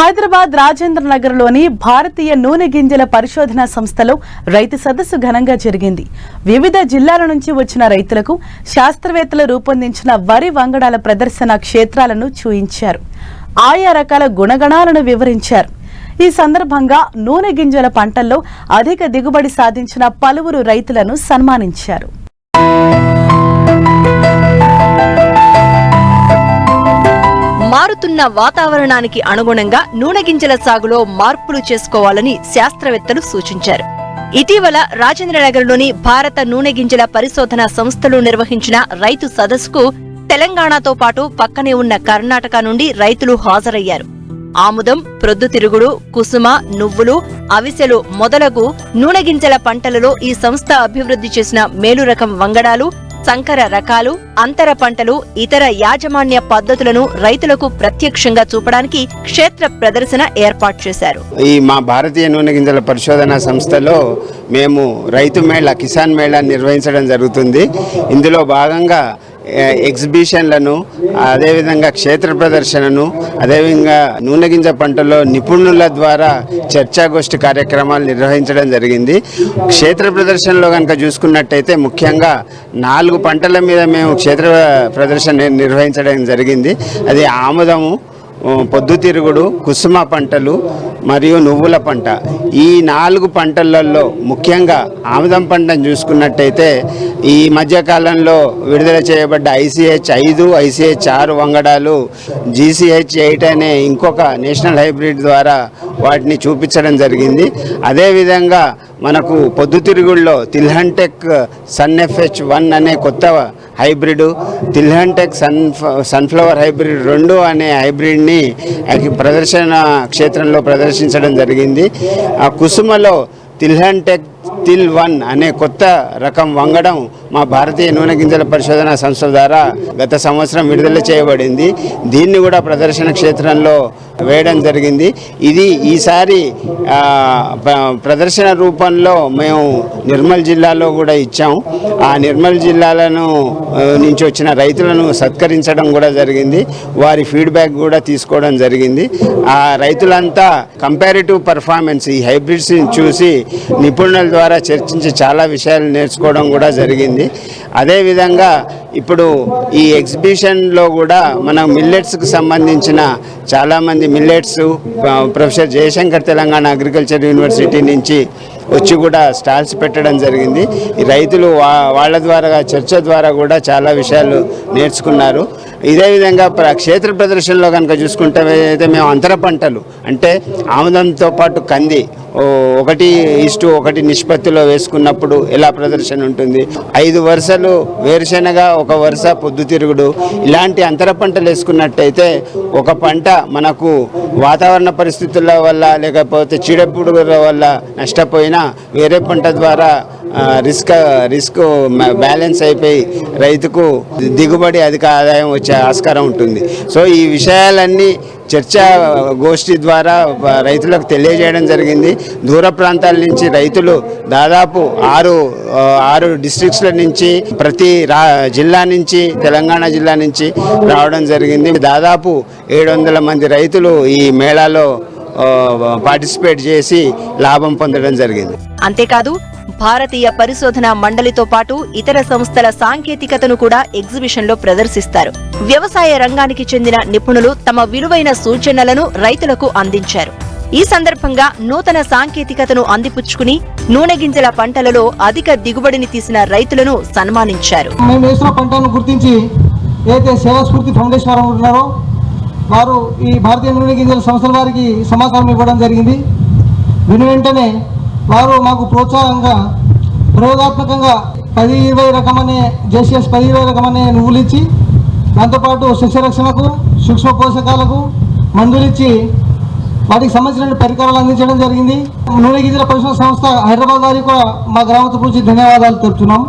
హైదరాబాద్ రాజేంద్ర నగర్లోని భారతీయ నూనె గింజల పరిశోధన సంస్థలో రైతు సదస్సు ఘనంగా జరిగింది. వివిధ జిల్లాల నుంచి వచ్చిన రైతులకు శాస్త్రవేత్తలు రూపొందించిన వరి వంగడాల ప్రదర్శన క్షేత్రాలను చూయించారు. ఆయా రకాల గుణగణాలను వివరించారు. ఈ సందర్భంగా నూనె గింజల పంటల్లో అధిక దిగుబడి సాధించిన పలువురు రైతులను సన్మానించారు. మారుతున్న వాతావరణానికి అనుగుణంగా నూనె గింజల సాగులో మార్పులు చేసుకోవాలని శాస్త్రవేత్తలు సూచించారు. ఇటీవల రాజేంద్రనగర్లోని భారత నూనె గింజల పరిశోధన సంస్థలు నిర్వహించిన రైతు సదస్సుకు తెలంగాణతో పాటు పక్కనే ఉన్న కర్ణాటక నుండి రైతులు హాజరయ్యారు. ఆముదం ప్రొద్దుతిరుగుడు కుసుమ నువ్వులు అవిసెలు మొదలగు నూనె గింజల పంటలలో ఈ సంస్థ అభివృద్ధి చేసిన మేలు రకం వంగడాలు సంకర రకాలు అంతర పంటలు ఇతర యాజమాన్య పద్ధతులను రైతులకు ప్రత్యక్షంగా చూపడానికి క్షేత్ర ప్రదర్శన ఏర్పాటు చేశారు. ఈ మా భారతీయ నూనె గింజల పరిశోధన సంస్థలో మేము రైతు మేళ కిసాన్ మేళా నిర్వహించడం జరుగుతుంది. ఇందులో భాగంగా ఎగ్జిబిషన్లను అదేవిధంగా క్షేత్ర ప్రదర్శనను అదేవిధంగా నూనె గింజ పంటలో నిపుణుల ద్వారా చర్చాగోష్ఠి కార్యక్రమాలు నిర్వహించడం జరిగింది. క్షేత్ర ప్రదర్శనలో కనుక చూసుకున్నట్టయితే ముఖ్యంగా నాలుగు పంటల మీద మేము క్షేత్ర ప్రదర్శన నిర్వహించడం జరిగింది. అది ఆముదము పొద్దుతిరుగుడు కుసుమ పంటలు మరియు నువ్వుల పంట. ఈ నాలుగు పంటలలో ముఖ్యంగా ఆముదం పంటను చూసుకున్నట్టయితే ఈ మధ్యకాలంలో విడుదల చేయబడ్డ ఐసీహెచ్ ఐదు ఐసీహెచ్ ఆరు వంగడాలు జీసీహెచ్ ఎయిట్ అనే ఇంకొక నేషనల్ హైబ్రిడ్ ద్వారా వాటిని చూపించడం జరిగింది. అదేవిధంగా మనకు పొద్దుతిరుగుడులో తిల్హన్టెక్ సన్ ఎఫ్హెచ్ వన్ అనే కొత్త హైబ్రిడ్ తిల్హన్టెక్ సన్ సన్ఫ్లవర్ హైబ్రిడ్ రెండు అనే హైబ్రిడ్ని ప్రదర్శన క్షేత్రంలో ప్రదర్శించడం జరిగింది. ఆ కుసుమలో తిల్హన్టెక్ తిల్ వన్ అనే కొత్త రకం వంగడం మా భారతీయ నూనె గింజల పరిశోధన సంస్థ ద్వారా గత సంవత్సరం విడుదల చేయబడింది. దీన్ని కూడా ప్రదర్శన క్షేత్రంలో వేయడం జరిగింది. ఇది ఈసారి ప్రదర్శన రూపంలో మేము నిర్మల్ జిల్లాలో కూడా ఇచ్చాం. ఆ నిర్మల్ జిల్లాలను నుంచి వచ్చిన రైతులను సత్కరించడం కూడా జరిగింది. వారి ఫీడ్బ్యాక్ కూడా తీసుకోవడం జరిగింది. ఆ రైతులంతా కంపారిటివ్ పర్ఫార్మెన్స్ ఈ హైబ్రిడ్స్ని చూసి నిపుణుల ద్వారా చర్చించి చాలా విషయాలు నేర్చుకోవడం కూడా జరిగింది. అదేవిధంగా ఇప్పుడు ఈ ఎగ్జిబిషన్లో కూడా మనం మిల్లెట్స్కి సంబంధించిన చాలామంది millets professor Jayashankar Telangana agriculture university నుంచి వచ్చి కూడా స్టాల్స్ పెట్టడం జరిగింది. ఈ రైతులు వా వాళ్ళ ద్వారా చర్చ ద్వారా కూడా చాలా విషయాలు నేర్చుకున్నారు. ఇదే విధంగా క్షేత్ర ప్రదర్శనలో కనుక చూసుకుంటే అయితే మేము అంతర పంటలు అంటే ఆముదంతో పాటు కంది ఒకటి ఇష్టు ఒకటి నిష్పత్తిలో వేసుకున్నప్పుడు ఎలా ప్రదర్శన ఉంటుంది? ఐదు వరుసలు వేరుశెనగ ఒక వరుస పొద్దుతిరుగుడు ఇలాంటి అంతర పంటలు వేసుకున్నట్టయితే ఒక పంట మనకు వాతావరణ పరిస్థితుల వల్ల లేకపోతే చీడపుడుగుల వల్ల నష్టపోయినా వేరే పంట ద్వారా రిస్క్ రిస్క్ బ్యాలెన్స్ అయిపోయి రైతుకు దిగుబడి అధిక ఆదాయం వచ్చే ఆస్కారం ఉంటుంది. సో ఈ విషయాలన్నీ చర్చా గోష్ఠి ద్వారా రైతులకు తెలియజేయడం జరిగింది. దూర ప్రాంతాల నుంచి రైతులు దాదాపు ఆరు ఆరు డిస్ట్రిక్ట్స్ల నుంచి ప్రతి రా జిల్లా నుంచి తెలంగాణ జిల్లా నుంచి రావడం జరిగింది. దాదాపు ఏడు వందల మంది రైతులు ఈ మేళాలో పార్టిసిపేట్ చేసి లాభం పొందడం జరిగింది. అంతేకాదు భారతీయ పరిశోధన మండలితో పాటు ఇతర సంస్థల సాంకేతికతను కూడా ఎగ్జిబిషన్లో ప్రదర్శిస్తారు. వ్యవసాయ రంగానికి చెందిన నిపుణులు తమ విలువైన సూచనలను రైతులకు అందించారు. ఈ సందర్భంగా నూతన సాంకేతికతను అందిపుచ్చుకుని నూనె గింజల పంటలలో అధిక దిగుబడిని తీసిన రైతులను సన్మానించారు. మేము వేసిన పంటను గుర్తించి ఏదైతే సేవా ఫౌండేషన్ వారు ఉన్నారో వారు ఈ భారతీయ నూనె గింజల సంస్థల వారికి సమాచారం ఇవ్వడం జరిగింది. విని వెంటనే వారు మాకు ప్రోత్సాహంగా ప్రయోగాత్మకంగా పది ఇరవై రకమనే జేసీఎస్ పది ఇరవై రకమనే నువ్వులు ఇచ్చి దాంతోపాటు శిశురక్షణకు సూక్ష్మ పోషకాలకు మందులు ఇచ్చి వాటికి సంబంధించిన పరికరాలు అందించడం జరిగింది. నూనె గింజల పరిశ్రమ సంస్థ హైదరాబాద్ వారికి కూడా మా గ్రామంతో గురించి ధన్యవాదాలు తెలుపుతున్నాం.